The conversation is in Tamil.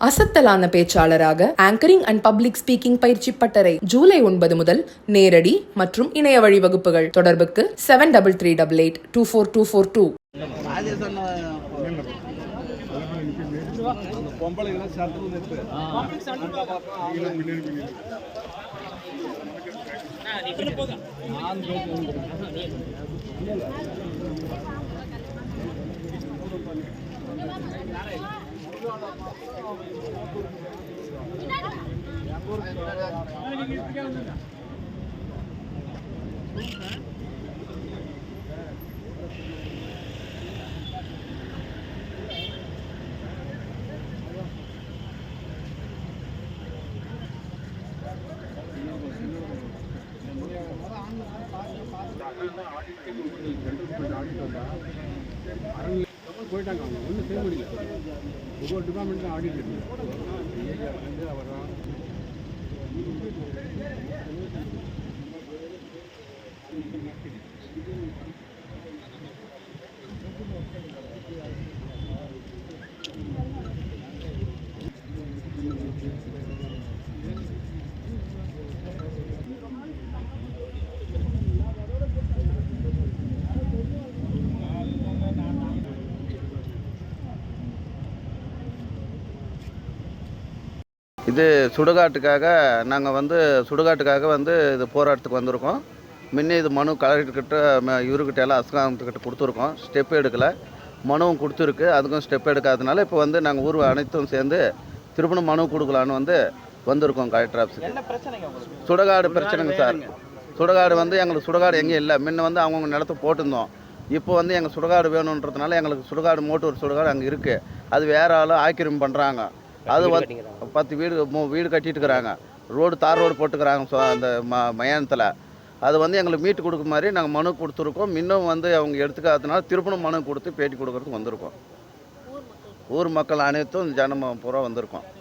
அசத்தலான பேச்சாளராக ஆங்கரிங் அண்ட் பப்ளிக் ஸ்பீக்கிங் பயிற்சி பட்டறை ஜூலை ஒன்பது முதல் நேரடி மற்றும் இணைய வழி வகுப்புகள் தொடர்புக்கு seven double three double eight two four two four two அது அந்த பொம்பளைங்களாம் சட்டத்தில் போயிட்டாங்க அவங்க. ஒன்றும் செய்ய முடியல. ஒவ்வொரு டிபார்ட்மெண்ட்டும் ஆடிட் இருக்கு. இது சுடுகாட்டுக்காக நாங்கள் வந்து சுடுகாட்டுக்காக வந்து இது போராட்டத்துக்கு வந்திருக்கோம். முன்னே இது மனு கலெக்டர்கிட்ட இவருக்கிட்ட எல்லாம் அஸ்காமத்துக்கிட்ட கொடுத்துருக்கோம். ஸ்டெப் எடுக்கலை. மனுவும் கொடுத்துருக்கு. அதுக்கும் ஸ்டெப் எடுக்காதனால இப்போ வந்து நாங்கள் ஊர் அனைத்தும் சேர்ந்து திருப்பணும் மனு கொடுக்கலான்னு வந்து வந்திருக்கோம் கலெக்டர் ஆஃபீஸுக்கு. சுடுகாடு பிரச்சனைங்க சார். சுடுகாடு வந்து எங்களுக்கு சுடுகாடு எங்கேயும் இல்லை. முன்ன வந்து அவங்கவுங்க நிலத்த போட்டிருந்தோம். இப்போ வந்து எங்கள் சுடுகாடு வேணுன்றதுனால எங்களுக்கு சுடுகாடு மோட்டூர் சுடுகாடு அங்கே இருக்குது அது வேற ஆளும் ஆக்கிரமிப்பு பண்ணுறாங்க அது வந்து பத்து வீடு மூ- வீடு கட்டிட்டு இருக்கிறாங்க ரோடு தார் ரோடு போட்டுக்கிறாங்க ஸோ அந்த ம மயானத்தில். அது வந்து எங்களுக்கு மீட்டு கொடுக்க மாதிரி நாங்கள் மனு கொடுத்துருக்கோம். இன்னும் வந்து அவங்க எடுத்துக்காததுனால திருப்பணம் மனு கொடுத்து பேட்டி கொடுக்கறதுக்கு வந்திருக்கோம். ஊர் மக்கள். அனைத்தும் ஜனம பூரா வந்திருக்கோம்.